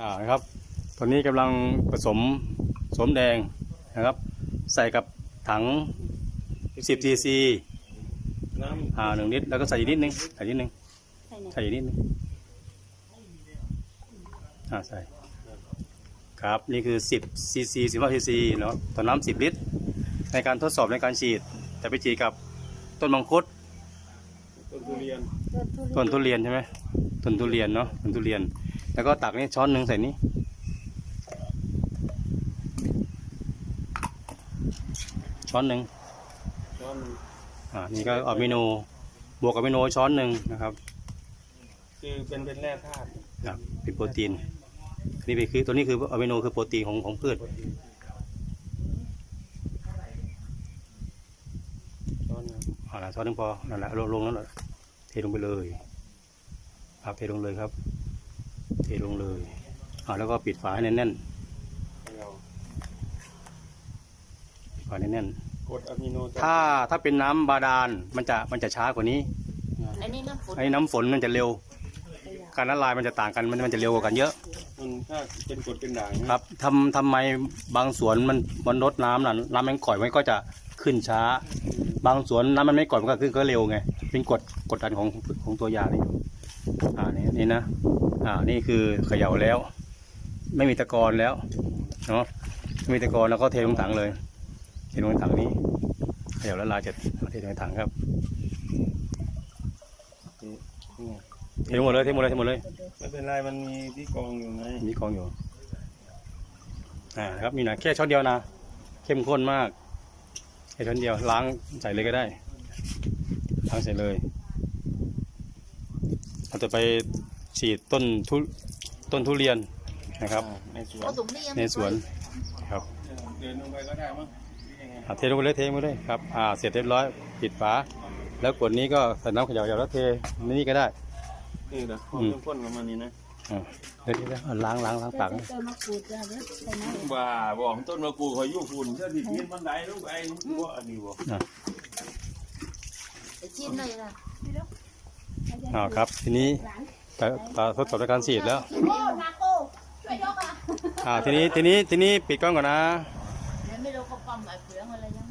อ่านะครับตอนนี้กำลังผสมสมแดงนะครับ ใส่กับถัง 10 cc น้อ่าหนึ่งลิตรแล้วก็ใส่อีกนิดนึงใส่นิดนึงใส่ไหนใส่อีกนิดนึงอ่าใส่ครับนี่คือ 10 cc 15 cc เนาะต่อน้ำ10 ลิตร ในการทดสอบในการฉีดจะไปฉีดกับต้นมังคุดำต้นทุเรียนต้นทุเรียนใช่ไหมต้นทุเรียนเนาะต้นทุเรียน แล้วก็ตักนี่ช้อนหนึ่งใส่นี่ช้อนหนึ่งช้อนอ่านี่ก็อะมิโนบวกอะมิโนช้อนหนึ่งนะครับ คือเป็นเป็นแร่ธาตุครับเป็นโปรตีนนี่เป็นคือตัวนี้คืออะมิโนคือโปรตีนของของพืชช้อนหนึ่งอ่าละช้อนหนึ่งพอนั่นแหละลงลงนั่นแหละเทลงไปเลยครับเทลงเลยครับเท ลงเลยอ่าแล้วก็ปิดฝาให้แน่นให้เราๆปิดฝาแน่นๆกรดอะมิโนถ้าถ้าเป็นน้ำบาดาลมันจะมันจะช้ากว่านี้อันนี้น้ำฝนไอ้น้ำฝนมันจะเร็ว การละลายมันจะต่างกันมันมันจะเร็วกว่ากันเยอะมันถ้าเป็นกรดเป็นด่างครับทำทำไมบางสวนมันมันลดน้ำน่ะน้ำมันก่อยมันก็จะขึ้นช้า บางสวนน้ำมันไม่ก่อยมันก็ขึ้นก็เร็วไงเป็นกฎกดดันของของตัวยานี่ อ่านี่นี่นะ อ่านี่คือเขย่าแล้ว ไม่มีตะกอนแล้วเนาะไม่มีตะกอนแล้วก็เทลงถังเลยเทลงถังนี้เขย่าละลายเสร็จเอาเทลงถังครับเทหมดเลยเทหมดเลยเทหมดเลยไม่เป็นไรมันมีที่กองอยู่ไงมีกองอยู่อ่านะครับมีหน่อยแค่ช้อนเดียวนะเข้มข้นมากแค่ช้อนเดียวล้างใส่เลยก็ได้ล้างใส่เลย เราจะไปฉีดต้นทุต้นทุเรียนนะครับ ในสวนเอาถุงนี่ยังในไม่สวนครับเดินลงไปก็ได้มั้งหรือยังไงอ่าเทลงไปเลยเทลงไปเลยครับอ่าเสร็จเรียบร้อยปิดฝาแล้วกดนี้ก็ใส่น้ำเขย่าๆแล้วเทในนี่ก็ได้นี่นะความอืมเข้มข้นของมันนี่นะอ่าเดี๋ยวๆๆล้างล้างล้างปากใส่มะกรูดจ้ะเดี๋ยวใส่น้ำบ้าบอกต้นมะกรูดคอยยุ่ฝุ่นเชื่อที่ปีนบันไดลงไปว่าอันนี้บ่ไปชิมหน่อยล่ะ อ่าครับ ทีนี้ตาตาทดสอบในการฉีดแล้ว โอ้นาโก้ช่วยยกอะอ่าทีนี้ทีนี้ทีนี้ปิดกล้องก่อนนะ เดี๋ยวไม่รู้เขาปั๊มไอ้เปลืองอะไรนะ